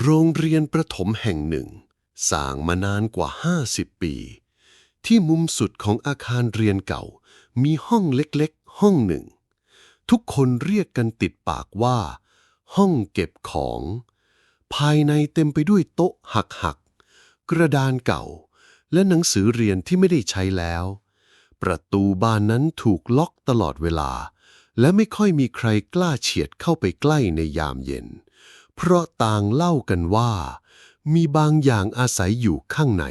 โรงเรียนประถมแห่งหนึ่ง สร้างมานานกว่า 50 ปี ที่มุมสุดของอาคารเรียนเก่า มีห้องเล็กๆ ห้องหนึ่ง ทุกคนเรียกกันติดปากว่า ห้องเก็บของ ภายในเต็มไปด้วยโต๊ะหักๆ กระดานเก่า และหนังสือเรียนที่ไม่ได้ใช้แล้ว ประตูบานนั้นถูกล็อกตลอดเวลา และไม่ค่อยมีใครกล้าเฉียดเข้าไปใกล้ในยามเย็นเเพราะต่างเล่ากันว่า มีบางอย่างอาศัยอยู่ข้างใน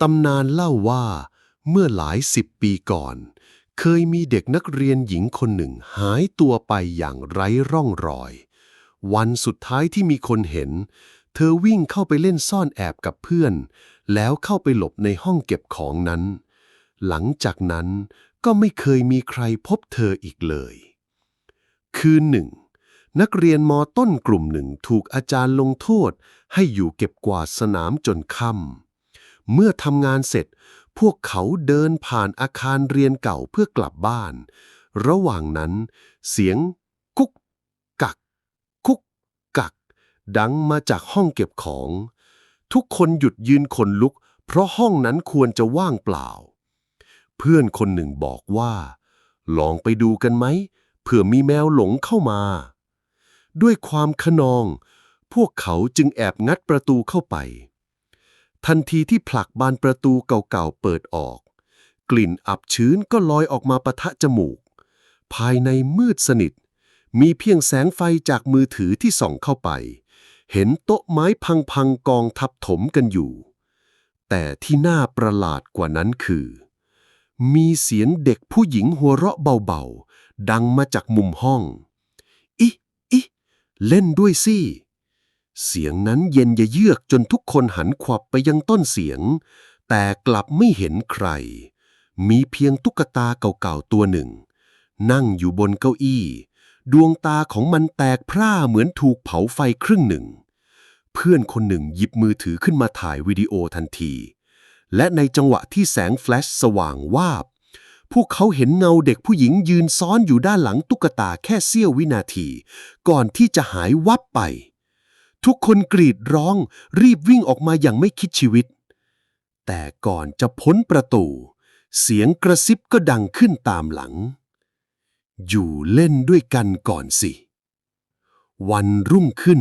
ตำนานเล่าว่าเมื่อหลายสิบปีก่อน เคยมีเด็กนักเรียนหญิงคนหนึ่งหายตัวไปอย่างไร้ร่องรอย วันสุดท้ายที่มีคนเห็น เธอวิ่งเข้าไปเล่นซ่อนแอบกับเพื่อน แล้วเข้าไปหลบในห้องเก็บของนั้น หลังจากนั้นก็ไม่เคยมีใครพบเธออีกเลย คืนหนึ่ง นักเรียนมต้นกลุ่มหนึ่งถูกอาจารย์ลงโทษ ให้อยู่เก็บกวาดสนามจนค่ำเมื่อทำงานเสร็จ พวกเขาเดินผ่านอาคารเรียนเก่าเพื่อกลับบ้าน ระหว่างนั้น เสียงกุ๊กกักกุ๊กกัก ดังมาจากห้องเก็บของ ทุกคนหยุดยืนขนลุก เพราะห้องนั้นควรจะว่างเปล่า เพื่อนคนหนึ่งบอกว่า ลองไปดูกันไหมเผื่อมีแมวหลงเข้ามา ด้วยความขนอง พวกเขาจึงแอบงัดประตูเข้าไป ทันทีที่ผลักบานประตูเก่าๆเปิดออก กลิ่นอับชื้นก็ลอยออกมาปะทะจมูก ภายในมืดสนิท มีเพียงแสงไฟจากมือถือที่ส่องเข้าไป เห็นโต๊ะไม้พังๆกองทับถมกันอยู่ แต่ที่น่าประหลาดกว่านั้นคือ มีเสียงเด็กผู้หญิงหัวเราะเบาๆ ดังมาจากมุมห้อง เล่นด้วยสิเสียงนั้นเย็นยะเยือกจนทุกคนหันขวับไปยังต้นเสียง แต่กลับไม่เห็นใคร มีเพียงตุ๊กตาเก่าๆตัวหนึ่ง นั่งอยู่บนเก้าอี้ ดวงตาของมันแตกพร่าเหมือนถูกเผาไฟครึ่งหนึ่ง เพื่อนคนหนึ่งหยิบมือถือขึ้นมาถ่ายวิดีโอทันที และในจังหวะที่แสงแฟลชสว่างวาบ พวกเขาเห็นเงาเด็กผู้หญิงยืนซ้อนอยู่ด้านหลังตุ๊กตาแค่เสี้ยววินาที ก่อนที่จะหายวับไป ทุกคนกรีดร้องรีบวิ่งออกมาอย่างไม่คิดชีวิต แต่ก่อนจะพ้นประตู เสียงกระซิบก็ดังขึ้นตามหลัง อยู่เล่นด้วยกันก่อนสิ วันรุ่งขึ้น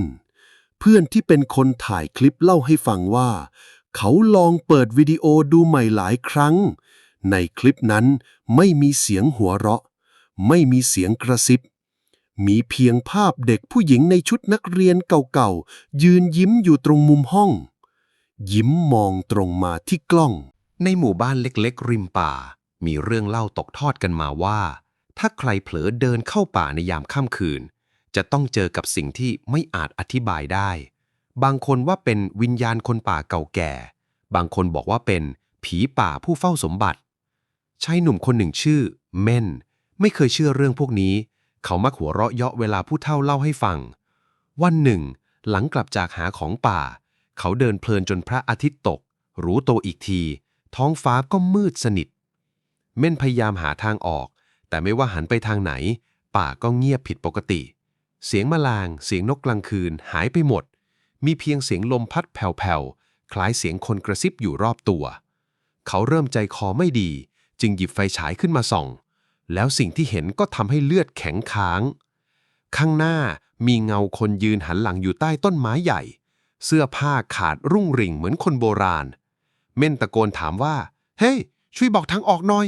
เพื่อนที่เป็นคนถ่ายคลิปเล่าให้ฟังว่า เขาลองเปิดวิดีโอดูใหม่หลายครั้ง ในคลิปนั้นไม่มีเสียงหัวเราะ ไม่มีเสียงกระซิบ มีเพียงภาพเด็กผู้หญิงในชุดนักเรียนเก่าๆ ยืนยิ้มอยู่ตรงมุมห้อง ยิ้มมองตรงมาที่กล้อง ในหมู่บ้านเล็กๆ ริมป่า มีเรื่องเล่าตกทอดกันมาว่า ถ้าใครเผลอเดินเข้าป่าในยามค่ำคืน จะต้องเจอกับสิ่งที่ไม่อาจอธิบายได้ บางคนว่าเป็นวิญญาณคนป่าเก่าแก่ บางคนบอกว่าเป็นผีป่าผู้เฝ้าสมบัติ ชายหนุ่มคนหนึ่งชื่อ เม่น ไม่เคยเชื่อเรื่องพวกนี้ เขามักหัวเราะเยาะเวลาผู้เฒ่าเล่าให้ฟัง วันหนึ่ง หลังกลับจากหาของป่า เขาเดินเพลินจนพระอาทิตย์ตก รู้ตัวอีกที ท้องฟ้าก็มืดสนิท เม่นพยายามหาทางออก แต่ไม่ว่าหันไปทางไหน ป่าก็เงียบผิดปกติ เสียงแมลงเสียงนกกลางคืนหายไปหมด มีเพียงเสียงลมพัดแผ่วๆคล้ายเสียงคนกระซิบอยู่รอบตัว เขาเริ่มใจคอไม่ดี จึงหยิบไฟฉายขึ้นมาส่อง แล้วสิ่งที่เห็นก็ทำให้เลือดแข็งค้าง ข้างหน้ามีเงาคนยืนหันหลังอยู่ใต้ต้นไม้ใหญ่ เสื้อผ้าขาดรุ่งริ่งเหมือนคนโบราณ เม่นตะโกนถามว่า เฮ้ยช่วยบอกทางออกหน่อย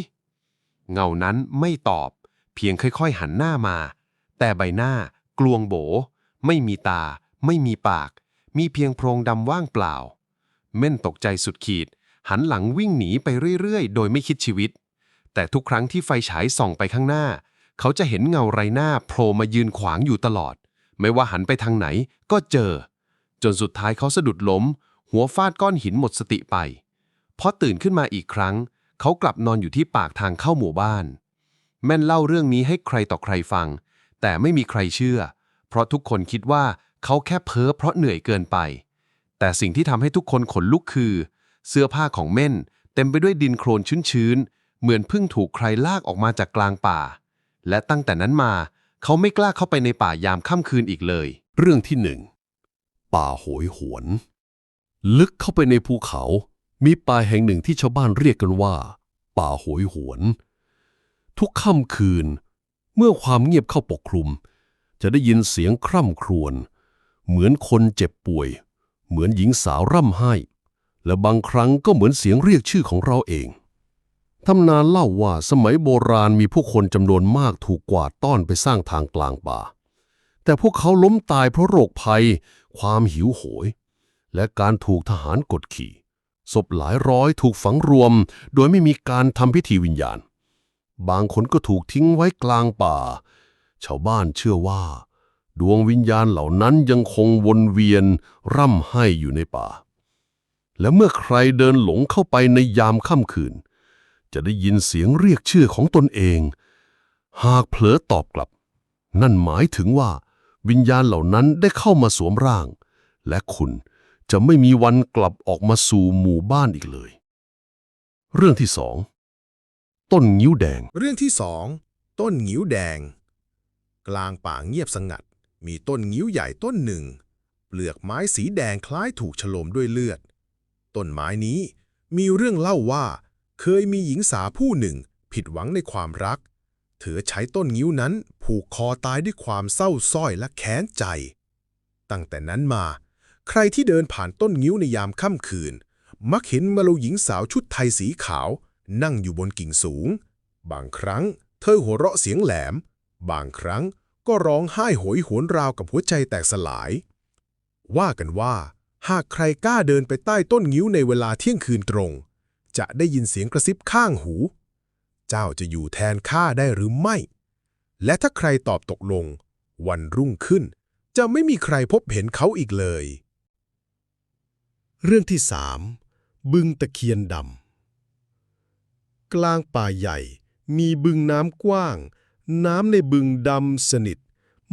เงานั้นไม่ตอบ เพียงค่อยๆ หันหน้ามา แต่ใบหน้ากลวงโบ ไม่มีตา ไม่มีปาก มีเพียงโพรงดำว่างเปล่า เม่นตกใจสุดขีด หันหลังวิ่งหนีไปเรื่อยๆ โดยไม่คิดชีวิต แต่ทุกครั้งที่ไฟฉายส่องไปข้างหน้า เขาจะเห็นเงาไรหน้าโผล่มายืนขวางอยู่ตลอด ไม่ว่าหันไปทางไหนก็เจอ จนสุดท้ายเขาสะดุดล้ม หัวฟาดก้อนหินหมดสติไปพอตื่นขึ้นมาอีกครั้ง เขากลับนอนอยู่ที่ปากทางเข้าหมู่บ้าน แม่นเล่าเรื่องนี้ให้ใครต่อใครฟัง แต่ไม่มีใครเชื่อ เพราะทุกคนคิดว่าเขาแค่เพ้อเพราะเหนื่อยเกินไป แต่สิ่งที่ทำให้ทุกคนขนลุกคือ เสื้อผ้าของเม่นเต็มไปด้วยดินโคลนชื้นๆ เหมือนเพิ่งถูกใครลากออกมาจากกลางป่า และตั้งแต่นั้นมาเขาไม่กล้าเข้าไปในป่ายามค่ำคืนอีกเลย เรื่องที่หนึ่งป่าโหยหวน ลึกเข้าไปในภูเขา มีป่าแห่งหนึ่งที่ชาวบ้านเรียกกันว่า ป่าโหยหวน ทุกค่ำคืน เมื่อความเงียบเข้าปกคลุม จะได้ยินเสียงคร่ำครวญเหมือนคนเจ็บป่วย เหมือนหญิงสาวร่ำไห้ และบางครั้งก็เหมือนเสียงเรียกชื่อของเราเอง ตำนานเล่าว่าสมัยโบราณมีผู้คนจำนวนมากถูกกวาดต้อนไปสร้างทางกลางป่า แต่พวกเขาล้มตายเพราะโรคภัย ความหิวโหย และการถูกทหารกดขี่ ศพหลายร้อยถูกฝังรวม โดยไม่มีการทำพิธีวิญญาณ บางคนก็ถูกทิ้งไว้กลางป่า ชาวบ้านเชื่อว่า ดวงวิญญาณเหล่านั้นยังคงวนเวียนร่ำไห้อยู่ในป่า และเมื่อใครเดินหลงเข้าไปในยามค่ำคืน จะได้ยินเสียงเรียกชื่อของตนเอง หากเผลอตอบกลับ นั่นหมายถึงว่า วิญญาณเหล่านั้นได้เข้ามาสวมร่าง และคุณจะไม่มีวันกลับออกมาสู่หมู่บ้านอีกเลย เรื่องที่สองต้นงิ้วแดง เรื่องที่สองต้นงิ้วแดง กลางป่าเงียบสงัด มีต้นงิ้วใหญ่ต้นหนึ่ง เปลือกไม้สีแดงคล้ายถูกฉลมด้วยเลือด ต้นไม้นี้มีเรื่องเล่าว่า เคยมีหญิงสาวผู้หนึ่งผิดหวังในความรัก เธอใช้ต้นงิ้วนั้นผูกคอตายด้วยความเศร้าส้อยและแค้นใจ ตั้งแต่นั้นมา ใครที่เดินผ่านต้นงิ้วในยามค่ำคืน มักเห็นมาลูหญิงสาวชุดไทยสีขาว นั่งอยู่บนกิ่งสูง บางครั้ง เธอหัวเราะเสียงแหลม บางครั้งก็ร้องไห้โหยหวนราวกับหัวใจแตกสลาย ว่ากันว่า หากใครกล้าเดินไปใต้ต้นงิ้วในเวลาเที่ยงคืนตรง จะได้ยินเสียงกระซิบข้างหู เจ้าจะอยู่แทนข้าได้หรือไม่ และถ้าใครตอบตกลง วันรุ่งขึ้น จะไม่มีใครพบเห็นเขาอีกเลย เรื่องที่สามบึงตะเคียนดำกลางป่าใหญ่ มีบึงน้ำกว้าง น้ำในบึงดำสนิท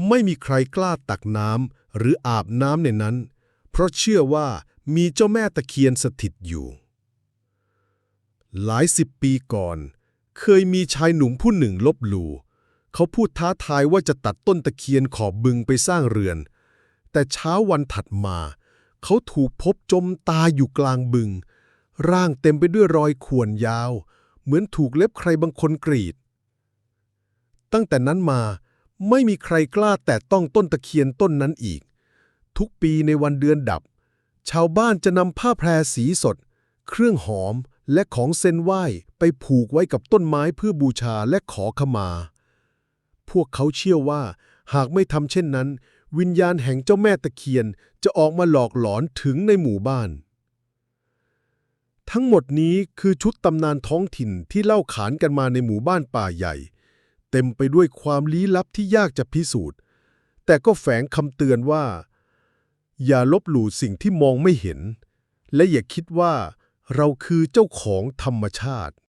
ไม่มีใครกล้าตักน้ำหรืออาบน้ำในนั้น เพราะเชื่อว่ามีเจ้าแม่ตะเคียนสถิตอยู่ หลายสิบปีก่อน เคยมีชายหนุ่มผู้หนึ่งลบหลู่เขาพูดท้าทายว่าจะตัดต้นตะเคียนขอบบึงไปสร้างเรือน แต่เช้าวันถัดมา เขาถูกพบจมตายอยู่กลางบึง ร่างเต็มไปด้วยรอยข่วนยาว เหมือนถูกเล็บใครบางคนกรีด ตั้งแต่นั้นมาไม่มีใครกล้าแตะต้องต้นตะเคียนต้นนั้นอีก ทุกปีในวันเดือนดับ ชาวบ้านจะนำผ้าแพรสีสด เครื่องหอม และของเส้นไหว้ไปผูกไว้กับต้นไม้เพื่อบูชาและขอขมา พวกเขาเชื่อว่า หากไม่ทำเช่นนั้น วิญญาณแห่งเจ้าแม่ตะเคียนจะออกมาหลอกหลอนถึงในหมู่บ้าน ทั้งหมดนี้คือชุดตำนานท้องถิ่นที่เล่าขานกันมาในหมู่บ้านป่าใหญ่ เต็มไปด้วยความลี้ลับที่ยากจะพิสูจน์ แต่ก็แฝงคำเตือนว่า อย่าลบหลู่สิ่งที่มองไม่เห็น และอย่าคิดว่า เราคือเจ้าของธรรมชาติ